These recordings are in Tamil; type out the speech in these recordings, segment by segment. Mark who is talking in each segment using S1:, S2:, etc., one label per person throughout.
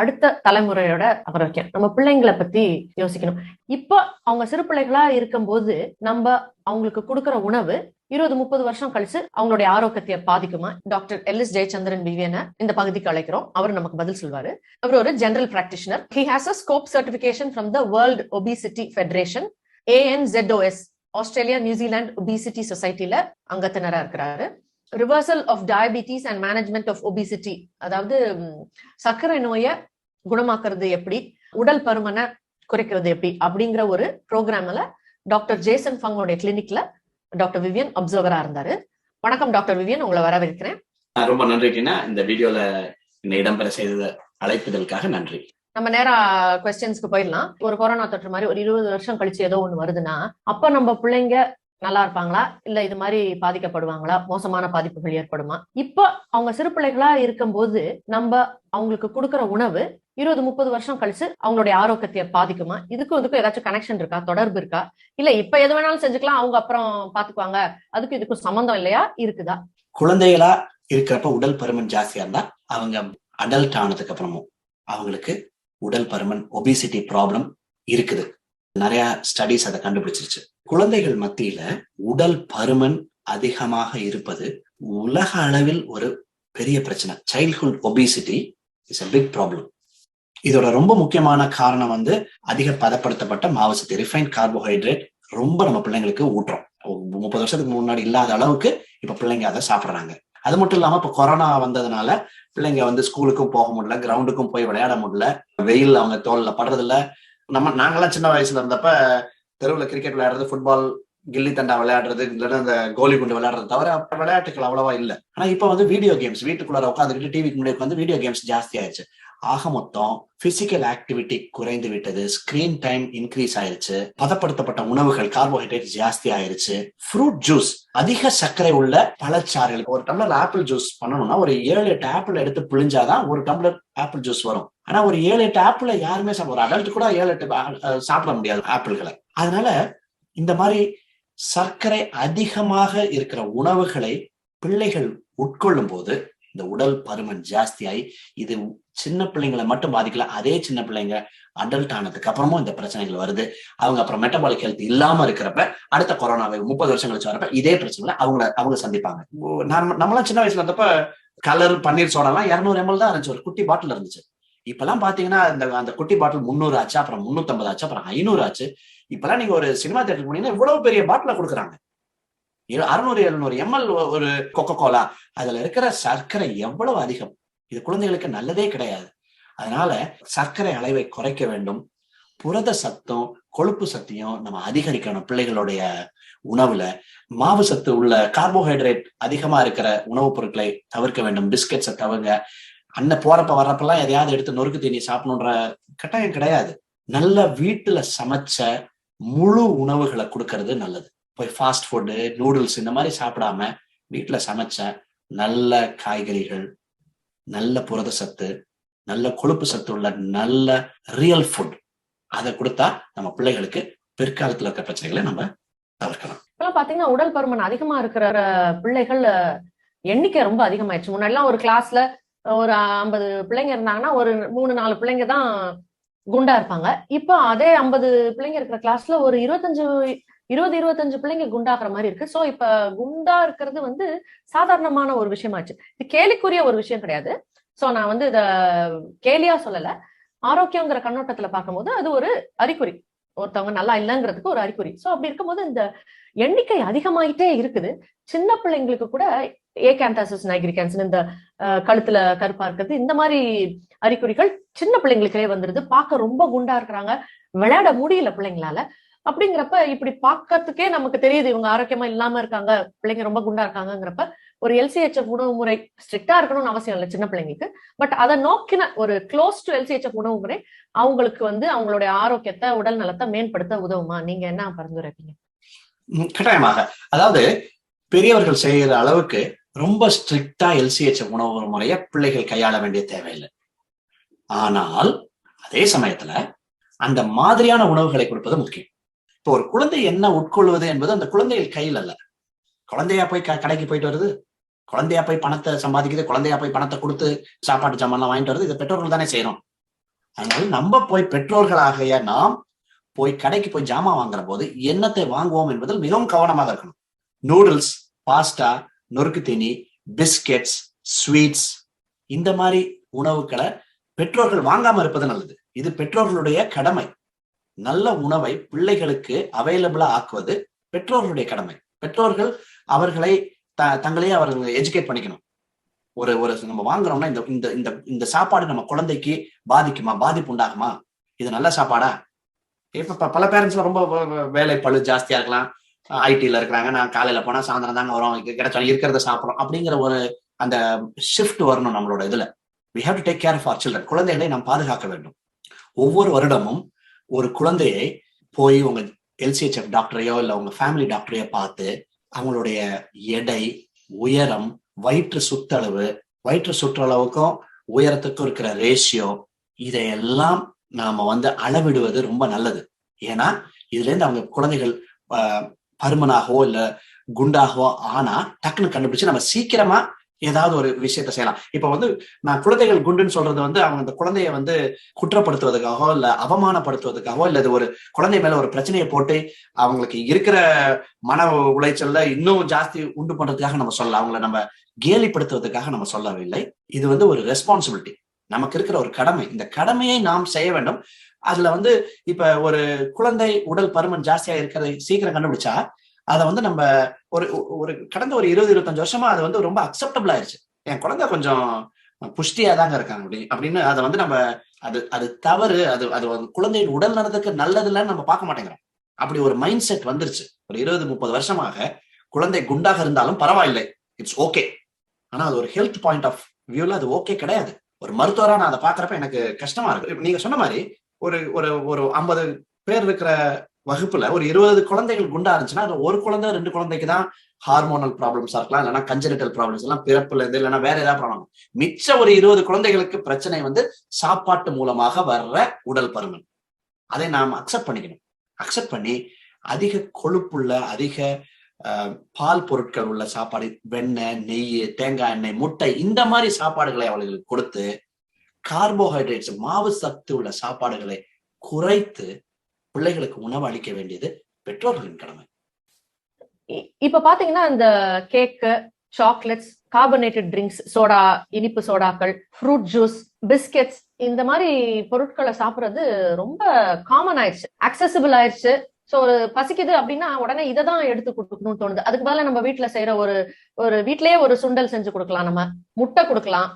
S1: அடுத்த தலைமுறையோட ஆரோக்கியம் நம்ம பிள்ளைங்களை பத்தி யோசிக்கணும். இப்போ அவங்க சிறு பிள்ளைகளா இருக்கும்போது நம்ம அவங்களுக்கு கொடுக்குற உணவு இருபது முப்பது வருஷம் கழிச்சு அவங்களுடைய ஆரோக்கியத்தை பாதிக்குமா? டாக்டர் எல் எஸ் ஜெயச்சந்திரன் பிவியனை இந்த பகுதிக்கு அழைக்கிறோம். அவர் நமக்கு பதில் சொல்வாரு. அவர் ஒரு general practitioner he has a scope certification from the world obesity federation ANZOS Australia New Zealand obesity சொசைட்டில அங்கத்தினரா இருக்கிறாரு. Reversal of diabetes and management of obesity அதாவது சர்க்கரை நோயை குணமாக்குறது எப்படி? உடல் பருமனை குறைக்கிறது எப்படி? அப்படிங்கிற ஒரு ப்ரோக்ராம்ல டாக்டர் ஜேசன் ஃபங்கோடைய கிளினிக்ல டாக்டர் விவியன் அப்சர்வரா இருந்தாரு. வணக்கம் டாக்டர் விவியன் உங்களை வரவேற்கிறேன்.
S2: ரொம்ப நன்றி டீனா இந்த வீடியோல இந்த இடம்பெற செய்த அழைப்புதலுக்காக நன்றி.
S1: நம்ம நேரா கொஸ்டின்ஸ்க்கு போயிடலாம். ஒரு கொரோனா தொற்று மாதிரி ஒரு இருபது வருஷம் கழிச்சு ஏதோ ஒண்ணு வருதுன்னா அப்ப நம்ம பிள்ளைங்க நல்லா இருப்பாங்களா? இல்ல இது மாதிரி பாதிக்கப்படுவாங்களா? மோசமான பாதிப்புகள் ஏற்படுமா? இப்ப அவங்க சிறு பிள்ளைகளா இருக்கும்போது நம்ம அவங்களுக்கு கொடுக்கிற உணவு இருபது முப்பது வருஷம் கழிச்சு அவங்களுடைய ஆரோக்கியத்தை பாதிக்குமா? இதுக்கும் இதுக்கும் ஏதாச்சும் கனெக்ஷன் இருக்கா? தொடர்பு இருக்கா? இல்ல இப்ப எது வேணாலும் செஞ்சுக்கலாம் அவங்க அப்புறம் பாத்துக்குவாங்க. அதுக்கும் இதுக்கும் சம்மந்தம் இல்லையா? இருக்குதா?
S2: குழந்தைகளா இருக்கிறப்ப உடல் பருமன் ஜாஸ்தியா இருந்தா அவங்க அடல்ட் ஆனதுக்கு அப்புறமும் அவங்களுக்கு உடல் பருமன் ஒபிசிட்டி ப்ராப்ளம் இருக்குது. நிறைய ஸ்டடிஸ் அதை கண்டுபிடிச்சிருச்சு. குழந்தைகள் மத்தியில உடல் பருமன் அதிகமாக இருப்பது உலக அளவில் ஒரு பெரிய பிரச்சனை. Childhood obesity is a big problem இதோட ரொம்ப முக்கியமான காரணம் வந்து அதிக பதப்படுத்தப்பட்ட மாவுசத்து ரிஃபைன் ரிஃபைன்ட் கார்போஹைட்ரேட் ரொம்ப நம்ம பிள்ளைங்களுக்கு ஊட்டுறோம். முப்பது வருஷத்துக்கு முன்னாடி இல்லாத அளவுக்கு இப்ப பிள்ளைங்க அதை சாப்பிடுறாங்க. அது மட்டும் இல்லாம இப்ப கொரோனா வந்ததுனால பிள்ளைங்க வந்து ஸ்கூலுக்கும் போக முடியல கிரவுண்டுக்கும் போய் விளையாட முடியல வெயில் அவங்க தோல்ல படுறது நம்ம நாங்கெல்லாம் சின்ன வயசுல இருந்தப்ப தெருவில் கிரிக்கெட் விளையாடுறது ஃபுட்பால் கில்லி தண்டா விளையாடுறது இல்லைன்னா அந்த கோலி குண்டு விளையாடுறது தவிர அப்புறம் விளையாட்டுகள் அவ்வளவா இல்ல. ஆனா இப்ப வந்து வீடியோ கேம்ஸ் வீட்டுக்குள்ளார உட்காந்துக்கிட்டு டிவிக்கு முன்னாடி வந்து வீடியோ கேம்ஸ் ஜாஸ்தி ஆயிடுச்சு. ஆக மொத்தம் பிசிக்கல் ஆக்டிவிட்டி குறைந்து விட்டது ஸ்கிரீன் டைம் இன்க்ரீஸ் ஆயிருச்சு பதப்படுத்தப்பட்ட உணவுகள் கார்போஹைட்ரேட் ஜாஸ்தி ஆயிருச்சு ஃப்ரூட் ஜூஸ் அதிக சர்க்கரை உள்ள பழச்சாறுகள் ஒரு டம்ளர் ஆப்பிள் ஜூஸ் பண்ணணும்னா ஒரு ஏழு எட்டு ஆப்பிள் எடுத்து புழிஞ்சாதான் ஒரு டம்ளர் ஆப்பிள் ஜூஸ் வரும். ஆனா ஒரு ஏழு எட்டு ஆப்பிள யாருமே சாப்பிட ஒரு அடல்ட் கூட ஏழு எட்டு சாப்பிட முடியாது ஆப்பிள்களை. அதனால இந்த மாதிரி சர்க்கரை அதிகமாக இருக்கிற உணவுகளை பிள்ளைகள் உட்கொள்ளும் போது இந்த உடல் பருமன் ஜாஸ்தியாகி இது சின்ன பிள்ளைங்களை மட்டும் பாதிக்கல அதே சின்ன பிள்ளைங்க அடல்ட் ஆனதுக்கு அப்புறமும் இந்த பிரச்சனைகள் வருது. அவங்க அப்புறம் மெட்டபாலிக் ஹெல்த் இல்லாம இருக்கிறப்ப அடுத்த கொரோனாவை முப்பது வருஷம் கழிச்சு வரப்ப இதே பிரச்சனைகளை அவங்க அவங்க சந்திப்பாங்க. நம்ம நம்மளாம் சின்ன வயசுல இருந்தப்ப கலர் பன்னீர் சோடாலாம் இரநூறு எம்எல் தான் இருந்துச்சு. ஒரு குட்டி பாட்டில் இருந்துச்சு. இப்பெல்லாம் பாத்தீங்கன்னா அந்த அந்த குட்டி பாட்டில் முந்நூறு ஆச்சு அப்புறம் முன்னூத்தம்பது ஆச்சு அப்புறம் ஐநூறு ஆச்சு. இப்பெல்லாம் நீங்க ஒரு சினிமா தேட்டருக்கு போனீங்கன்னா இவ்வளவு பெரிய பாட்டில கொடுக்குறாங்க. அறுநூறு எழுநூறு எம்எல் ஒரு கொக்கோ கோலா அதுல இருக்கிற சர்க்கரை எவ்வளவு அதிகம்? இது குழந்தைகளுக்கு நல்லதே கிடையாது. அதனால சர்க்கரை அளவை குறைக்க வேண்டும். புரத சத்தம் கொழுப்பு சத்தையும் நம்ம அதிகரிக்கணும் பிள்ளைகளுடைய உணவுல. மாவு சத்து உள்ள கார்போஹைட்ரேட் அதிகமா இருக்கிற உணவுப் பொருட்களை தவிர்க்க வேண்டும். பிஸ்கெட்ஸை தவிர்க்க அண்ணன் போறப்ப வர்றப்பெல்லாம் எதையாவது எடுத்து நொறுக்கு தீனி சாப்பிடணுன்ற கட்டாயம் கிடையாது. நல்ல வீட்டுல சமைச்ச முழு உணவுகளை கொடுக்கறது நல்லது. போய் ஃபாஸ்ட் ஃபுட்டு நூடுல்ஸ் இந்த மாதிரி சாப்பிடாம வீட்டுல சமைச்ச நல்ல காய்கறிகள் நல்ல புரத சத்து நல்ல கொழுப்பு சத்து உள்ள நல்ல ரியல் ஃபுட் அதை கொடுத்தா நம்ம பிள்ளைகளுக்கு பிற்காலத்துல இருக்க பிரச்சனைகளை நம்ம தவிர்க்கலாம்.
S1: இப்பெல்லாம் பாத்தீங்கன்னா உடல் பருமன் அதிகமா இருக்கிற பிள்ளைகள் எண்ணிக்கை ரொம்ப அதிகமாயிடுச்சு. முன்னாடி எல்லாம் ஒரு கிளாஸ்ல ஒரு ஐம்பது பிள்ளைங்க இருந்தாங்கன்னா ஒரு மூணு நாலு பிள்ளைங்க தான் குண்டா இருப்பாங்க. இப்போ அதே ஐம்பது பிள்ளைங்க இருக்கிற கிளாஸ்ல ஒரு இருபத்தஞ்சு இருபது இருபத்தஞ்சு பிள்ளைங்க குண்டாக்குற மாதிரி இருக்கு. சோ இப்ப குண்டா இருக்கிறது வந்து சாதாரணமான ஒரு விஷயமாச்சு. இது கேலிக்குரிய ஒரு விஷயம் கிடையாது. சோ நான் வந்து இத கேலியா சொல்லல. ஆரோக்கியங்கிற கண்ணோட்டத்துல பார்க்கும்போது அது ஒரு அறிகுறி. ஒருத்தவங்க நல்லா இல்லைங்கிறதுக்கு ஒரு அறிகுறி. சோ அப்படி இருக்கும்போது இந்த எண்ணிக்கை அதிகமாயிட்டே இருக்குது. சின்ன பிள்ளைங்களுக்கு கூட ஏ நைகிரி நைக்ரிகான்ஸ் இந்த கழுத்துல கருப்பா இருக்கிறது. இந்த மாதிரி அறிகுறிகள் சின்ன பிள்ளைங்களுக்கே வந்துருது. பார்க்க ரொம்ப குண்டா இருக்கிறாங்க. விளையாட முடியல பிள்ளைங்களால. அப்படிங்கிறப்ப இப்படி பார்க்கறதுக்கே நமக்கு தெரியுது. இவங்க ஆரோக்கியமா இல்லாம இருக்காங்க. பிள்ளைங்க ரொம்ப குண்டா இருக்காங்கிறப்ப ஒரு எல்சிஹெச்எஃப் உணவு முறை ஸ்ட்ரிக்டா இருக்கணும்னு அவசியம் இல்லை சின்ன பிள்ளைங்களுக்கு. பட் அதை நோக்கின ஒரு க்ளோஸ் டு எல்சிஹெச்எஃப் உணவு முறை அவங்களுக்கு வந்து அவங்களுடைய ஆரோக்கியத்தை உடல் நலத்தை மேம்படுத்த உதவுமா? நீங்க என்ன பரிந்துரைப்பீங்க?
S2: கட்டாயமாக. அதாவது பெரியவர்கள் செய்யற அளவுக்கு ரொம்ப ஸ்ட்ரிக்டா எல்சிஹெச் உணவு முறையை பிள்ளைகள் கையாள வேண்டிய தேவையில்லை. ஆனால் அதே சமயத்துல அந்த மாதிரியான உணவுகளை கொடுப்பது முக்கியம். இப்போ ஒரு குழந்தை என்ன உட்கொள்வது என்பது அந்த குழந்தைகள் கையில் அல்ல. குழந்தையா போய் க- கடைக்கு போயிட்டு வருது. குழந்தையா போய் பணத்தை சம்பாதிக்குது. குழந்தையா போய் பணத்தை கொடுத்து சாப்பாட்டு சாமான்லாம் வாங்கிட்டு வருது. இதை பெற்றோர்கள் தானே செய்யறோம். அதனால நம்ம போய் பெற்றோர்களாகிய நாம் போய் கடைக்கு போய் ஜாமான் வாங்குற போது என்னத்தை வாங்குவோம் என்பதில் மிகவும் கவனமாக இருக்கணும். நூடுல்ஸ் பாஸ்டா நொறுக்கு தீனி பிஸ்கெட்ஸ் ஸ்வீட்ஸ் இந்த மாதிரி உணவுகளை பெற்றோர்கள் வாங்காம இருப்பது நல்லது. இது பெற்றோர்களுடைய கடமை. நல்ல உணவை பிள்ளைகளுக்கு அவைலபிளா ஆக்குவது பெற்றோர்களுடைய கடமை. பெற்றோர்கள் அவர்களை த தங்களையே அவர்கள் எஜுகேட் பண்ணிக்கணும். ஒரு ஒரு நம்ம வாங்குறோம்னா இந்த இந்த இந்த இந்த சாப்பாடு நம்ம குழந்தைக்கு பாதிக்குமா? பாதிப்பு உண்டாகுமா? இது நல்ல சாப்பாடா? இப்ப பல பேரண்ட்ஸ்ல ரொம்ப வேலை பழு ஜாஸ்தியா இருக்கலாம். ஐடில இருக்கிறாங்க. நான் காலையில் போனால் சாயந்தரம் தாங்க வரோம். கிடைச்சாலும் இருக்கிறத சாப்பிட்றோம் அப்படிங்கிற ஒரு அந்த ஷிஃப்ட் வரணும் நம்மளோட இதில். We have to take care of our குழந்தைகளை நாம் பாதுகாக்க வேண்டும். ஒவ்வொரு வருடமும் ஒரு குழந்தையை போய் உங்க எல்சிஹெச்எஃப் டாக்டரையோ இல்லை உங்க ஃபேமிலி டாக்டரையோ பார்த்து அவங்களுடைய எடை உயரம் வயிற்று சுற்றளவு வயிற்று சுற்றளவுக்கும் உயரத்துக்கும் இருக்கிற ரேஷியோ இதையெல்லாம் நாம வந்து அளவிடுவது ரொம்ப நல்லது. ஏன்னா இதுல இருந்து அவங்க குழந்தைகள் பருமனாகவோ இல்ல குண்டாகவோ ஆனா டக்குன்னு கண்டுபிடிச்சு நம்ம சீக்கிரமா ஏதாவது ஒரு விஷயத்த செய்யலாம். இப்ப வந்து நான் குழந்தைகள் குண்டுன்னு சொல்றது வந்து அவங்க அந்த குழந்தைய வந்து குற்றப்படுத்துவதற்காகவோ இல்ல அவமானப்படுத்துவதற்காகவோ இல்ல இது ஒரு குழந்தை மேல ஒரு பிரச்சனையை போட்டு அவங்களுக்கு இருக்கிற மன உளைச்சல்ல இன்னும் ஜாஸ்தி உண்டு பண்றதுக்காக நம்ம சொல்லலாம். அவங்கள நம்ம கேலிப்படுத்துவதற்காக நம்ம சொல்லவில்லை. இது வந்து ஒரு ரெஸ்பான்சிபிலிட்டி நமக்கு இருக்கிற ஒரு கடமை. இந்த கடமையை நாம் செய்ய வேண்டும். அதுல வந்து இப்ப ஒரு குழந்தை உடல் பருமன் ஜாஸ்தியா இருக்கிறதை சீக்கிரம் கண்டுபிடிச்சா அதை வந்து நம்ம ஒரு ஒரு கடந்த ஒரு இருபது இருபத்தஞ்சு வருஷமா அது வந்து ரொம்ப அக்செப்டபிள் ஆயிருச்சு. என் குழந்தை கொஞ்சம் புஷ்டியா தாங்க இருக்காங்க அப்படி அப்படின்னு அதை வந்து நம்ம அது அது தவறு அது அது வந்து குழந்தையின் உடல் நலத்துக்கு நல்லது இல்லைன்னு நம்ம பார்க்க மாட்டேங்கிறோம். அப்படி ஒரு மைண்ட் செட் வந்துருச்சு. ஒரு இருபது முப்பது வருஷமாக குழந்தை குண்டாக இருந்தாலும் பரவாயில்லை. இட்ஸ் ஓகே ஆனா அது ஒரு ஹெல்த் பாயிண்ட் ஆஃப் வியூல அது ஓகே கிடையாது. ஒரு மருத்துவரா நான் அதை பாக்குறப்ப எனக்கு கஷ்டமா இருக்கு. நீங்க சொன்ன மாதிரி ஒரு ஒரு ஒரு ஐம்பது பேர் இருக்கிற வகுப்புல ஒரு இருபது குழந்தைகள் குண்டா இருந்துச்சுன்னா ஒரு குழந்தை ரெண்டு குழந்தைக்கு தான் ஹார்மோனல் ப்ராப்ளம்ஸா இருக்கலாம். இல்லைன்னா கஞ்சனிட்டல் ப்ராப்ளம்ஸ் எல்லாம் பிறப்புல இருந்து இல்லைன்னா வேற ஏதாவது ப்ராப்ளம் மிச்ச ஒரு இருபது குழந்தைகளுக்கு பிரச்சனை வந்து சாப்பாட்டு மூலமாக வர்ற உடல் பருமன். அதை நாம் அக்செப்ட் பண்ணிக்கணும். அக்செப்ட் பண்ணி அதிக கொழுப்புள்ள அதிக ஆஹ், பால் பொருட்கள் உள்ள சாப்பாடு வெண்ணெய் நெய் தேங்காய் எண்ணெய் முட்டை இந்த மாதிரி சாப்பாடுகளை அவர்களுக்கு கொடுத்து கார்போஹைட்ரேட்ஸ் மாவு சத்து உள்ள சாப்பாடுகளை குறைத்து பிள்ளைகளுக்கு உணவு அளிக்க வேண்டியது பெற்றோர்களின் கடமை.
S1: இப்ப பாத்தீங்கன்னா இந்த cake chocolates carbonated drinks soda இனிப்பு சோடாக்கள் ஃப்ரூட் ஜூஸ் பிஸ்கெட்ஸ் இந்த மாதிரி பொருட்களை சாப்பிடுறது ரொம்ப காமன் ஆயிடுச்சு. அக்சசிபிள் ஆயிடுச்சு. சோ ஒரு பசிக்குது அப்படின்னா உடனே இதை தான் எடுத்து கொடுக்கணும்னு தோணுது. அதுக்கு பதிலாக நம்ம வீட்ல செய்யற ஒரு ஒரு வீட்லயே ஒரு சுண்டல் செஞ்சு கொடுக்கலாம் நம்ம. முட்டை கொடுக்கலாம்.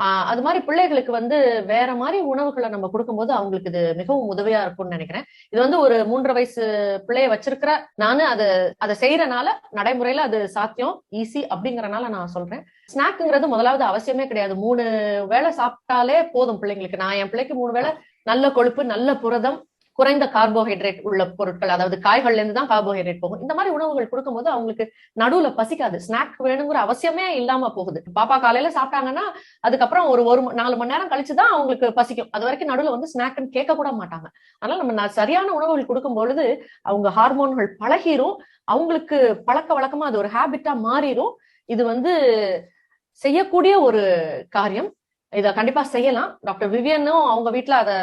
S1: ஆஹ் அது மாதிரி பிள்ளைகளுக்கு வந்து வேற மாதிரி உணவுகளை நம்ம கொடுக்கும்போது அவங்களுக்கு இது மிகவும் உதவியா இருக்கும்னு நினைக்கிறேன். இது வந்து ஒரு மூன்றரை வயசு பிள்ளைய வச்சிருக்கிற நானு அது அதை செய்யறனால நடைமுறையில அது சாத்தியம் ஈஸி அப்படிங்கறனால நான் சொல்றேன். ஸ்நாக்குங்கிறது முதலாவது அவசியமே கிடையாது. மூணு வேளை சாப்பிட்டாலே போதும் பிள்ளைங்களுக்கு. நான் என் பிள்ளைக்கு மூணு வேளை நல்ல கொழுப்பு நல்ல புரதம் குறைந்த கார்போஹைட்ரேட் உள்ள பொருட்கள் அதாவது காய்கள்ல இருந்து தான் கார்போஹைட்ரேட் போகும். இந்த மாதிரி உணவுகள் கொடுக்கும்போது அவங்களுக்கு நடுவுல பசிக்காது. ஸ்நாக் வேணுங்கிற அவசியமே இல்லாம போகுது. பாப்பா காலையில சாப்பிட்டாங்கன்னா அதுக்கப்புறம் ஒரு ஒரு நாலு மணி நேரம் கழிச்சுதான் அவங்களுக்கு பசிக்கும். அது வரைக்கும் நடுவுல வந்து ஸ்நாக்னு கேட்க கூட மாட்டாங்க. அதனால நம்ம சரியான உணவுகள் கொடுக்கும் பொழுது அவங்க ஹார்மோன்கள் பழகிரும். அவங்களுக்கு பழக்க வழக்கமா அது ஒரு ஹேபிட்டா மாறிடும் இது வந்து செய்யக்கூடிய ஒரு காரியம். இத கண்டிப்பா செய்யலாம். டாக்டர் விவியனும் அவங்க வீட்டுல அதை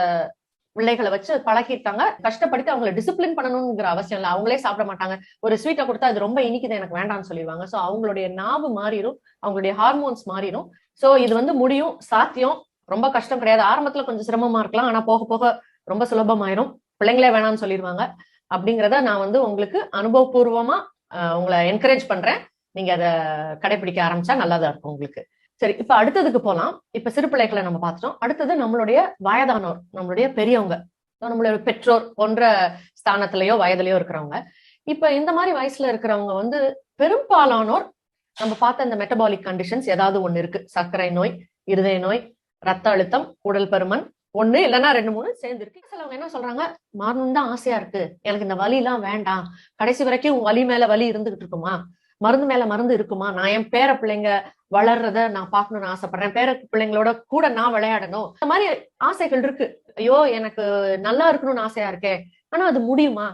S1: பிள்ளைகளை வச்சு பழகிருக்காங்க கஷ்டப்படுத்தி அவங்களை டிசிப்ளின் பண்ணணுங்கிற அவசியம் இல்லை. அவங்களே சாப்பிட மாட்டாங்க. ஒரு ஸ்வீட்டை கொடுத்தா அது ரொம்ப இனிக்குது எனக்கு வேண்டாம்னு சொல்லிடுவாங்க. ஸோ அவங்களுடைய நாவு மாறிடும் அவங்களுடைய ஹார்மோன்ஸ் மாறிடும் ஸோ இது வந்து முடியும் சாத்தியம். ரொம்ப கஷ்டம் கிடையாது. ஆரம்பத்துல கொஞ்சம் சிரமமா இருக்கலாம். ஆனா போக போக ரொம்ப சுலபமாயிரும். பிள்ளைங்களே வேணாம்னு சொல்லிடுவாங்க. அப்படிங்கிறத நான் வந்து உங்களுக்கு அனுபவபூர்வமா உங்களை என்கரேஜ் பண்றேன். நீங்க அதை கடைபிடிக்க ஆரம்பிச்சா நல்லாதான் இருக்கும் உங்களுக்கு. சரி இப்ப அடுத்ததுக்கு போலாம். இப்ப சிறு பிள்ளைகளை நம்ம பார்த்துட்டோம். அடுத்தது நம்மளுடைய வயதானோர் நம்மளுடைய பெரியவங்க நம்மளுடைய பெற்றோர் போன்ற ஸ்தானத்திலயோ வயதிலயோ இருக்கிறவங்க. இப்ப இந்த மாதிரி வயசுல இருக்கிறவங்க வந்து பெரும்பாலானோர் நம்ம பார்த்த இந்த மெட்டபாலிக் கண்டிஷன்ஸ் ஏதாவது ஒண்ணு இருக்கு. சர்க்கரை நோய் இருதய நோய் ரத்த அழுத்தம் உடல் பருமன் ஒண்ணு இல்லைன்னா ரெண்டு மூணு சேர்ந்து இருக்கு. சிலவங்க என்ன சொல்றாங்க? மாறணும் தான் ஆசையா இருக்கு. எனக்கு இந்த வலி எல்லாம் வேண்டாம். கடைசி வரைக்கும் வலி மேல வலி இருந்துகிட்டு இருக்குமா? மருந்து மேல மருந்து இருக்குமா? நான் என் பேர பிள்ளைங்க வளர்றத நான் பார்க்கணும்னு ஆசைப்படுறேன். பேர பிள்ளைங்களோட கூட நான் விளையாடணும். இந்த மாதிரி ஆசைகள் இருக்கு. ஐயோ எனக்கு நல்லா இருக்கணும்னு ஆசையா இருக்கேன் ஆனா அது முடியுமா?